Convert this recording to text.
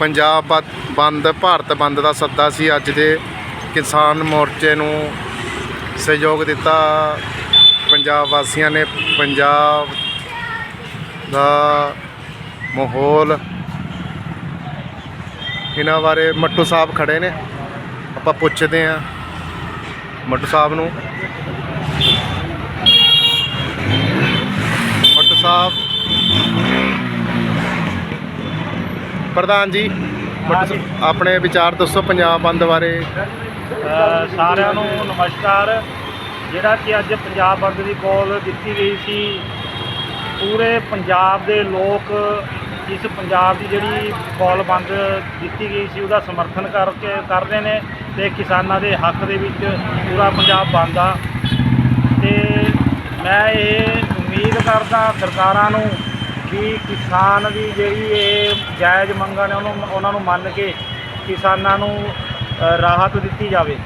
ਪੰਜਾਬ ਬੰ- ਬੰਦ, ਭਾਰਤ ਬੰਦ ਦਾ ਸੱਦਾ ਸੀ। ਅੱਜ ਦੇ ਕਿਸਾਨ ਮੋਰਚੇ ਨੂੰ ਸਹਿਯੋਗ ਦਿੱਤਾ ਪੰਜਾਬ ਵਾਸੀਆਂ ਨੇ। ਪੰਜਾਬ ਦਾ ਮਾਹੌਲ ਇਹਨਾਂ ਬਾਰੇ ਮੱਟੂ ਸਾਹਿਬ ਖੜੇ ਨੇ। ਆਪਾਂ ਪੁੱਛਦੇ ਹਾਂ ਮੱਟੂ ਸਾਹਿਬ ਨੂੰ ਮੱਟੂ ਸਾਹਿਬ ਪ੍ਰਧਾਨ ਜੀ ਆਪਣੇ ਵਿਚਾਰ ਦੱਸੋ ਪੰਜਾਬ ਬੰਦ ਬਾਰੇ। ਸਾਰਿਆਂ ਨੂੰ ਨਮਸਕਾਰ। ਜਿਹੜਾ ਕਿ ਅੱਜ ਪੰਜਾਬ ਬੰਦ ਦੀ ਕਾਲ ਦਿੱਤੀ ਗਈ ਸੀ ਪੂਰੇ ਪੰਜਾਬ ਦੇ ਲੋਕ ਇਸ ਪੰਜਾਬ ਦੀ ਜਿਹੜੀ ਕਾਲ ਬੰਦ ਦਿੱਤੀ ਗਈ ਸੀ ਉਹਦਾ ਸਮਰਥਨ ਕਰਕੇ ਕਰਦੇ ਨੇ ਤੇ ਕਿਸਾਨਾਂ ਦੇ ਹੱਕ ਦੇ ਵਿੱਚ ਪੂਰਾ ਪੰਜਾਬ ਬੰਦ ਆ। ਤੇ ਮੈਂ ਇਹ ਉਮੀਦ ਕਰਦਾ ਸਰਕਾਰਾਂ ਨੂੰ ਵੀ ਕਿਸਾਨ ਦੀ ਜਿਹੜੀ ਇਹ ਜਾਇਜ਼ ਮੰਗਾਂ ਨੇ ਉਹਨੂੰ ਉਹਨਾਂ ਨੂੰ ਮੰਨ ਕੇ ਕਿਸਾਨਾਂ ਨੂੰ ਰਾਹਤ ਦਿੱਤੀ ਜਾਵੇ।